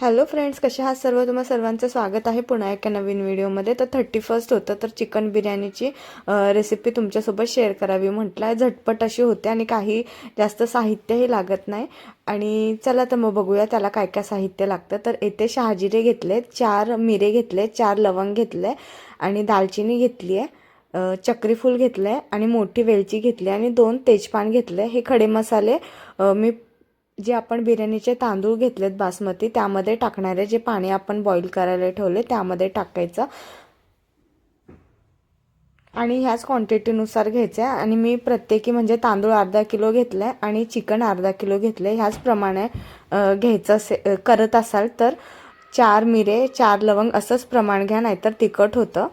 Hello friends कसे आहात सर्व? तुम्हा सर्वांचं स्वागत आहे पुन्हा एका नवीन व्हिडिओमध्ये. तर थर्टी फर्स्ट होतं तर चिकन बिर्याणीची रेसिपी तुमच्यासोबत शेअर करावी म्हटलं आहे झटपट अशी होते आणि काही जास्त साहित्यही लागत नाही. आणि चला तर मग बघूया त्याला काय काय साहित्य लागतं. तर येथे शहाजिरे घेतले चार मिरे घेतले चार लवंग घेतले आणि दालचिनी घेतली आहे चक्रीफूल घेतलं आहे आणि मोठी वेलची घेतली आणि दोन तेजपान घेतले हे खडे मसाले मी जे आपण बिर्याणीचे तांदूळ घेतलेत बासमती त्यामध्ये टाकणारे जे पाणी आपण बॉईल करायला ठेवले त्यामध्ये टाकायचं. आणि ह्याच क्वांटिटीनुसार घ्यायचं आहे. आणि मी प्रत्येकी म्हणजे तांदूळ अर्धा किलो घेतलं आहे आणि चिकन अर्धा किलो घेतलं आहे ह्याचप्रमाणे घ्यायचं असे करत असाल तर चार मिरे चार लवंग असंच प्रमाण घ्या नाहीतर तिखट होतं.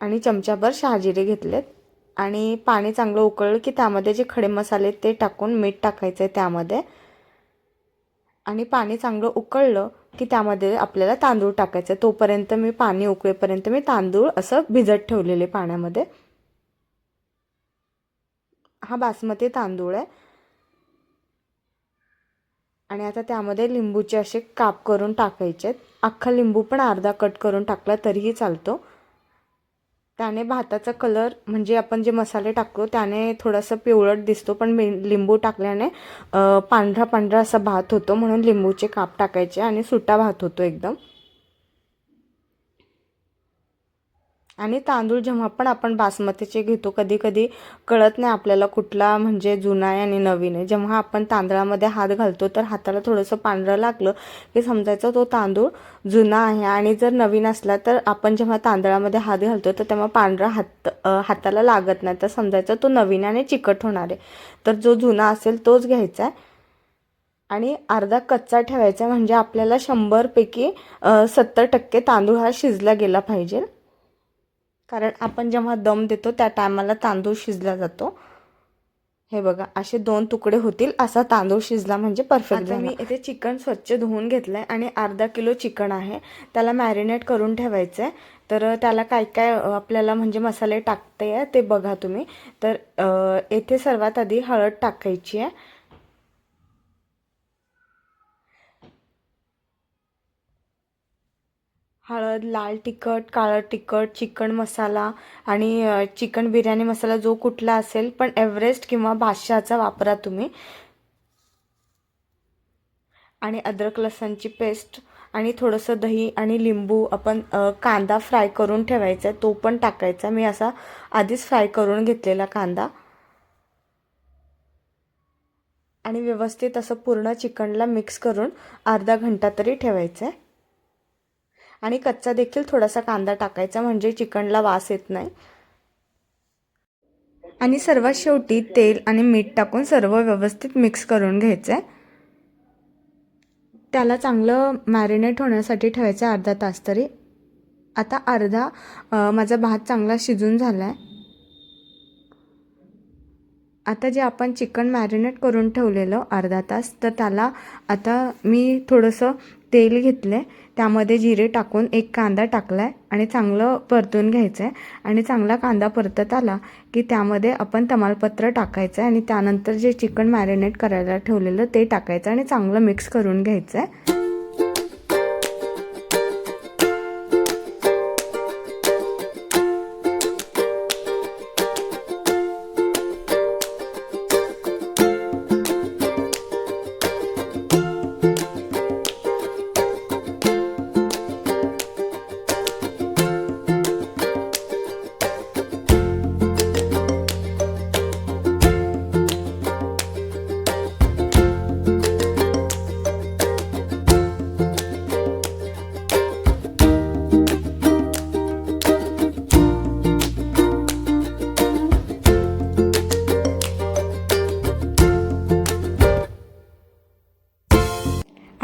आणि चमचाभर शहाजिरे घेतलेत. आणि पाणी चांगलं उकळलं की त्यामध्ये जे खडे मसाले ते टाकून मीठ टाकायचं आहे त्यामध्ये. आणि पाणी चांगलं उकळलं की त्यामध्ये आपल्याला तांदूळ टाकायचं. तोपर्यंत मी पाणी उकळेपर्यंत मी तांदूळ असं भिजत ठेवलेले पाण्यामध्ये. हा बासमती तांदूळ आहे. आणि आता त्यामध्ये लिंबूचे असे काप करून टाकायचे आहेत. अख्खा लिंबू पण अर्धा कट करून टाकला तरीही चालतो. त्याने भाताचा कलर म्हणजे आपण जे मसाले टाकतो त्याने थोडासा पिवळट दिसतो पण लिंबू टाकल्याने पांढरा पांढरा असा भात होतो म्हणून लिंबूचे काप टाकायचे आणि सुटा भात होतो एकदम. आणि तांदूळ जेव्हा पण आपण बासमतीचे घेतो कधी कधी कळत नाही आपल्याला कुठला म्हणजे जुना आहे आणि नवीन आहे. जेव्हा आपण तांदळामध्ये हात घालतो तर हाताला थोडंसं पांढरं लागलं की समजायचं तो तांदूळ जुना आहे. आणि जर नवीन असला तर आपण जेव्हा तांदळामध्ये हात घालतो तर तेव्हा पांढरा हात हाताला लागत नाही. तर समजायचं तो नवीन आणि चिकट होणार आहे. तर जो जुना असेल तोच घ्यायचा आहे. आणि अर्धा कच्चा ठेवायचा आहे म्हणजे आपल्याला शंभरपैकी सत्तर टक्के तांदूळ हा शिजला गेला पाहिजे. कारण आपण जेव्हा दम देतो त्या टायमाला तांदूळ शिजला जातो. हे बघा असे दोन तुकडे होतील असा तांदूळ शिजला म्हणजे परफेक्ट मी इथे चिकन स्वच्छ धुवून घेतलं आहे आणि अर्धा किलो चिकन आहे. त्याला मॅरिनेट करून ठेवायचं आहे तर त्याला काय काय आपल्याला म्हणजे मसाले टाकते आहे ते बघा तुम्ही. तर येथे सर्वात आधी हळद टाकायची आहे. हळद लाल तिखट काळं तिखट चिकन मसाला आणि चिकन बिर्याणी मसाला जो कुठला असेल पण एव्हरेस्ट किंवा बादशहाचा वापरा तुम्ही. आणि अद्रक लसणची पेस्ट आणि थोडंसं दही आणि लिंबू आपण कांदा फ्राय करून ठेवायचा आहे तो पण टाकायचा मी असा आधीच फ्राय करून घेतलेला कांदा. आणि व्यवस्थित असं पूर्ण चिकनला मिक्स करून अर्धा घंटा तरी ठेवायचं आहे. आणि कच्चा देखील थोडासा कांदा टाकायचा म्हणजे चिकनला वास येत नाही. आणि सर्वात शेवटी तेल आणि मीठ टाकून सर्व व्यवस्थित मिक्स करून घ्यायचं. आहे त्याला चांगलं मॅरिनेट होण्यासाठी ठेवायचं आहे अर्धा तास तरी. आता अर्धा माझा भात चांगला शिजून झाला आहे आता जे आपण चिकन मॅरिनेट करून ठेवलेलं अर्धा तास तर त्याला आता मी थोडंसं तेल घेतलं आहे त्यामध्ये जिरे टाकून एक कांदा टाकला आहे आणि चांगलं परतून घ्यायचं आहे आणि चांगला कांदा परतत आला की त्यामध्ये आपण तमालपत्र टाकायचं आहे आणि त्यानंतर जे चिकन मॅरिनेट करायला ठेवलेलं ते टाकायचं आणि चांगलं मिक्स करून घ्यायचं आहे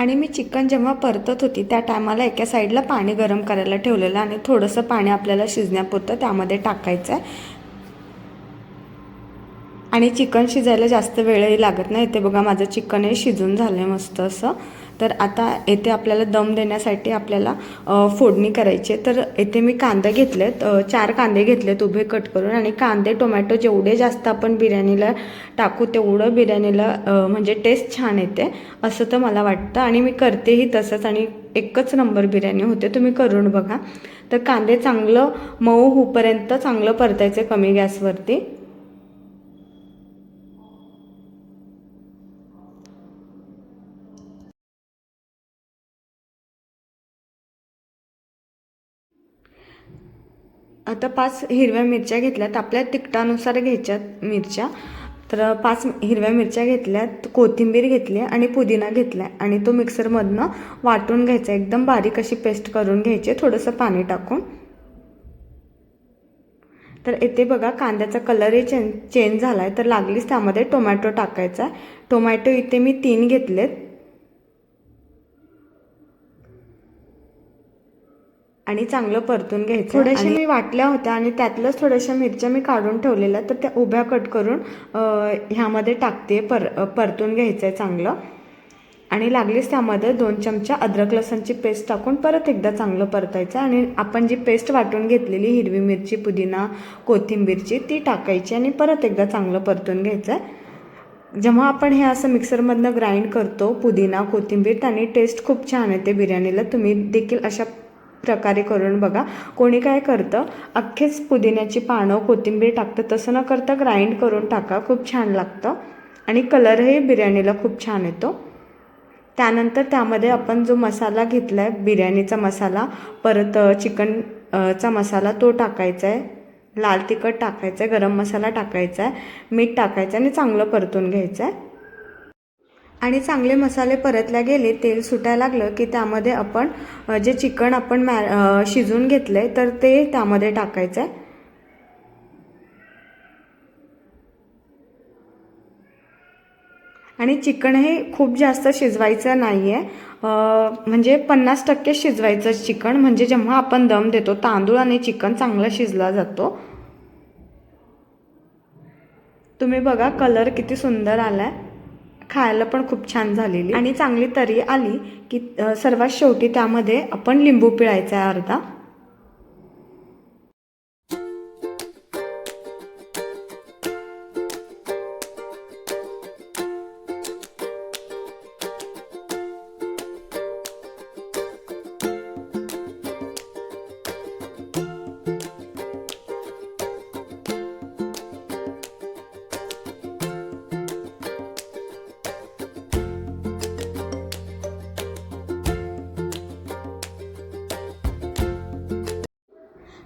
आणि मी चिकन जेव्हा परतत होती त्या टायमाला एका साईडला पाणी गरम करायला ठेवलेलं आणि थोडंसं पाणी आपल्याला शिजण्यापुरतं त्यामध्ये टाकायचं आहे आणि चिकन शिजायला जास्त वेळही लागत नाही. ते बघा माझं चिकन हे शिजून झालं आहे मस्त असं. तर आता येथे आपल्याला दम देण्यासाठी आपल्याला फोडणी करायची आहे. तर येथे मी कांदे घेतलेत. चार कांदे घेतलेत उभे कट करून आणि कांदे टोमॅटो जेवढे जास्त आपण बिर्याणीला टाकू तेवढं बिर्याणीला म्हणजे टेस्ट छान येते असं तर मला वाटतं. आणि मी करतेही तसंच आणि एकच नंबर बिर्याणी होते तुम्ही करून बघा. तर कांदे चांगलं मऊ होऊपर्यंत चांगलं परतायचे कमी गॅसवरती. आता पाच हिरव्या मिरच्या घेतल्यात. आपल्या तिखटानुसार घ्यायच्यात मिरच्या. तर पाच हिरव्या मिरच्या घेतल्यात कोथिंबीर घेतली आणि पुदिना घेतला आणि तो मिक्सरमधनं वाटून घ्यायचा. एकदम बारीक अशी पेस्ट करून घ्यायची. थोडंसं पाणी टाकून. तर येथे बघा कांद्याचा कलरही चेंज चेंज झाला आहे तर लागलीच त्यामध्ये टोमॅटो टाकायचा आहे. टोमॅटो इथे मी तीन घेतलेत. आणि चांगलं परतून घ्यायचं. थोड्याशा मी वाटल्या होत्या आणि त्यातलंच थोड्याशा मिरच्या मी काढून ठेवलेल्या तर त्या उभ्या कट करून ह्यामध्ये टाकते पर परतून घ्यायचं आहे चांगलं. आणि लागलीच त्यामध्ये दोन चमचा अद्रक लसणची पेस्ट टाकून परत एकदा चांगलं परतायचं. आणि आपण जी पेस्ट वाटून घेतलेली हिरवी मिरची पुदिना कोथिंबीरची ती टाकायची आणि परत एकदा चांगलं परतून घ्यायचं आहे जेव्हा आपण हे असं मिक्सरमधनं ग्राइंड करतो पुदिना कोथिंबीर त्याने टेस्ट खूप छान येते बिर्याणीला. तुम्ही देखील अशा प्रकारे करून बघा. कोणी काय करतं अख्खेच पुदिन्याची पानं कोथिंबीर टाकतं. तसं न करता ग्राइंड करून टाका. खूप छान लागतं. आणि कलरही बिर्याणीला खूप छान येतो. त्यानंतर त्यामध्ये आपण जो मसाला घेतला आहे बिर्याणीचा मसाला परत चिकन चा मसाला तो टाकायचा आहे लाल तिखट टाकायचं आहे गरम मसाला टाकायचा आहे मीठ टाकायचं आहे आणि चांगलं परतून घ्यायचं आहे आणि चांगले मसाले परतल्या गेले तेल सुटायला लागलं की त्यामध्ये आपण जे चिकन आपण मॅ शिजून घेतलं आहे तर ते त्यामध्ये टाकायचं आहे आणि चिकन हे खूप जास्त शिजवायचं नाही आहे म्हणजे पन्नास टक्के शिजवायचं चिकन म्हणजे जेव्हा आपण दम देतो तांदूळ आणि चिकन चांगलं शिजला जातो. तुम्ही बघा कलर किती सुंदर आला आहे खायला पण खूप छान झालेली. आणि चांगली तरी आली की सर्वात शेवटी त्यामध्ये आपण लिंबू पिळायचा आहे अर्धा.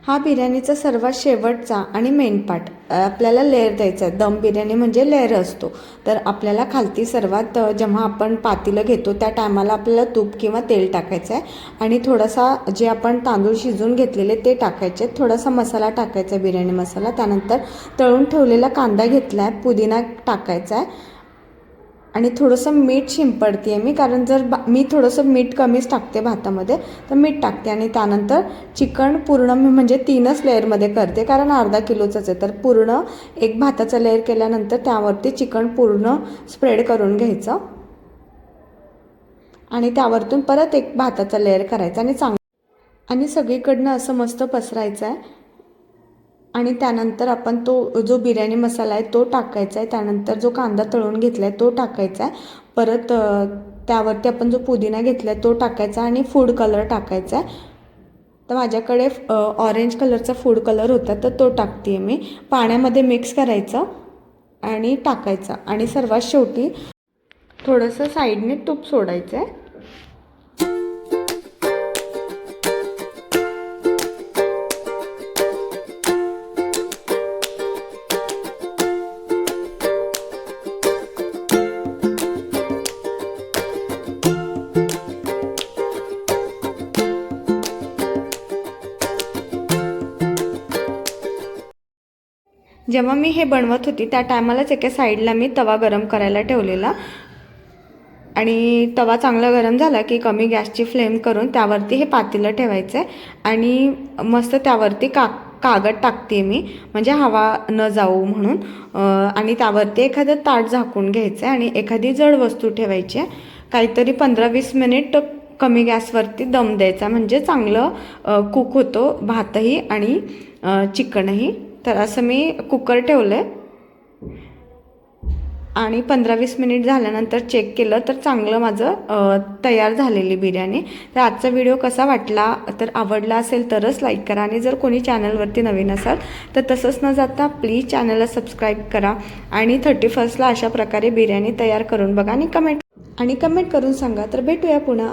हा बिर्याणीचा सर्वात शेवटचा आणि मेन पार्ट आपल्याला लेअर द्यायचा आहे. दम बिर्याणी म्हणजे लेअर असतो. तर आपल्याला खालती सर्वात जेव्हा आपण पातीलं घेतो त्या टायमाला आपल्याला तूप किंवा तेल टाकायचं आहे. आणि थोडासा जे आपण तांदूळ शिजवून घेतलेले ते टाकायचे आहेत. थोडासा मसाला टाकायचा आहे बिर्याणी मसाला. त्यानंतर तळून ठेवलेला कांदा घेतला आहे. पुदिना टाकायचा आहे. आणि थोडंसं मीठ शिंपडते मी कारण जर बा मी थोडंसं मीठ कमीच टाकते भातामध्ये तर मीठ टाकते. आणि त्यानंतर चिकन पूर्ण मी म्हणजे तीनच लेअरमध्ये करते कारण अर्धा किलोचंच आहे. तर पूर्ण एक भाताचा लेअर केल्यानंतर त्यावरती चिकन पूर्ण स्प्रेड करून घ्यायचं. आणि त्यावरतून परत एक भाताचा लेअर करायचा आणि चांग आणि सगळीकडनं असं मस्त पसरायचं आहे आणि त्यानंतर आपण तो जो बिर्याणी मसाला आहे तो टाकायचा आहे. त्यानंतर जो कांदा तळून घेतला आहे तो टाकायचा आहे. परत त्यावरती आपण जो पुदिना घेतला आहे तो टाकायचा आणि फूड कलर टाकायचा आहे. तर माझ्याकडे ऑरेंज कलरचा फूड कलर होता तर तो टाकते आहे मी. पाण्यामध्ये मिक्स करायचं आणि टाकायचं. आणि सर्वात शेवटी थोडंसं साईडने तूप सोडायचं आहे जेव्हा मी हे बनवत होती त्या टायमालाच एका साईडला मी तवा गरम करायला ठेवलेला. आणि तवा चांगला गरम झाला की कमी गॅसची फ्लेम करून त्यावरती हे पातेलं ठेवायचं आहे आणि मस्त त्यावरती का कागद टाकते मी म्हणजे हवा न जाऊ म्हणून. आणि त्यावरती एखादं ताट झाकून घ्यायचं आहे आणि एखादी जड वस्तू ठेवायची आहे. काहीतरी पंधरा वीस मिनिट कमी गॅसवरती दम द्यायचा म्हणजे चांगलं कुक होतो भातही आणि चिकनही. तर असं मी कुकर ठेवलं आहे आणि पंधरा वीस मिनिट झाल्यानंतर चेक केलं तर चांगलं माझं तयार झालेली बिर्याणी. तर आजचा व्हिडिओ कसा वाटला तर आवडला असेल तरच लाईक करा. आणि जर कोणी चॅनलवरती नवीन असाल तर तसंच न जाता प्लीज चॅनलला सबस्क्राईब करा. आणि थर्टी फर्स्टला अशा प्रकारे बिर्याणी तयार करून बघा आणि कमेंट आणि कमेंट करून सांगा. तर भेटूया पुन्हा.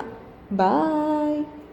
बाय